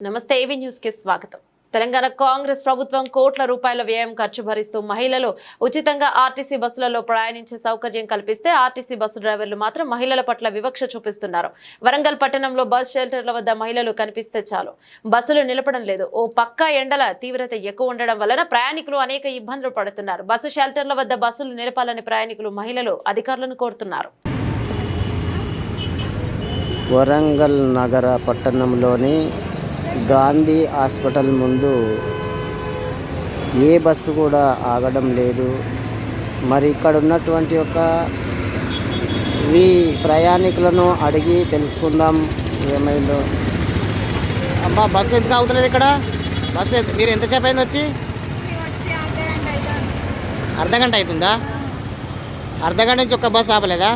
నమస్తే ఏవి న్యూస్కి స్వాగతం. తెలంగాణ కాంగ్రెస్ ప్రభుత్వం కోట్ల రూపాయల వ్యయం ఖర్చు భరిస్తూ మహిళలు ఉచితంగా ఆర్టీసీ బస్సులలో ప్రయాణించే సౌకర్యం కల్పిస్తే ఆర్టీసీ బస్సు డ్రైవర్లు మాత్రం మహిళల పట్ల వివక్ష చూపిస్తున్నారు. వరంగల్ పట్టణంలో బస్ షెల్టర్ల వద్ద మహిళలు కనిపిస్తే చాలు. బస్సులు నిలపడం లేదు. ఓ పక్క ఎండల తీవ్రత ఎక్కువ ఉండడం వలన ప్రయాణికులు అనేక ఇబ్బందులు పడుతున్నారు. బస్సు షెల్టర్ల వద్ద బస్సులు నిలపాలని ప్రయాణికులు మహిళలు అధికారులను కోరుతున్నారు. వరంగల్ నగర పట్టణంలోని గాంధీ హాస్పిటల్ ముందు ఏ బస్సు కూడా ఆగడం లేదు. మరి ఇక్కడ ఉన్నటువంటి ఒక ఈ ప్రయాణికులను అడిగి తెలుసుకుందాం ఏమైందో. అమ్మా బస్సు ఎందుకు ఆగుతలేదు ఇక్కడ? బస్సు మీరు ఎంత అయింది వచ్చి? అర్ధ గంట అవుతుందా అర్ధ గంట నుంచి ఒక్క బస్సు ఆపలేదా?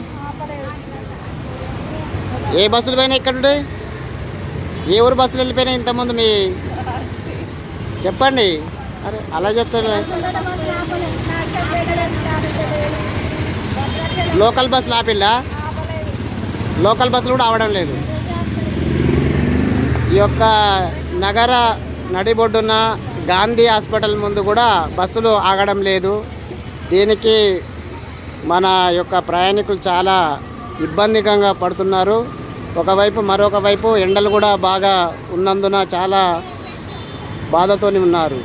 ఏ బస్సులు పైన ఇక్కడ ఉండే ఏ ఊరు బస్సులు వెళ్ళిపోయినాయి ఇంతకుముందు మీ చెప్పండి. అరే అలా చెప్తారు లోకల్ బస్సులు ఆపిల్లా లోకల్ బస్సులు కూడా ఆవడం లేదు. ఈ యొక్క నగర నడిబొడ్డున గాంధీ హాస్పిటల్ ముందు కూడా బస్సులు ఆగడం లేదు. దీనికి మన యొక్క ప్రయాణికులు చాలా ఇబ్బందికంగా పడుతున్నారు. ఒకవైపు మరొక వైపు ఎండలు కూడా బాగా ఉన్నందున చాలా బాధతోని ఉన్నారు.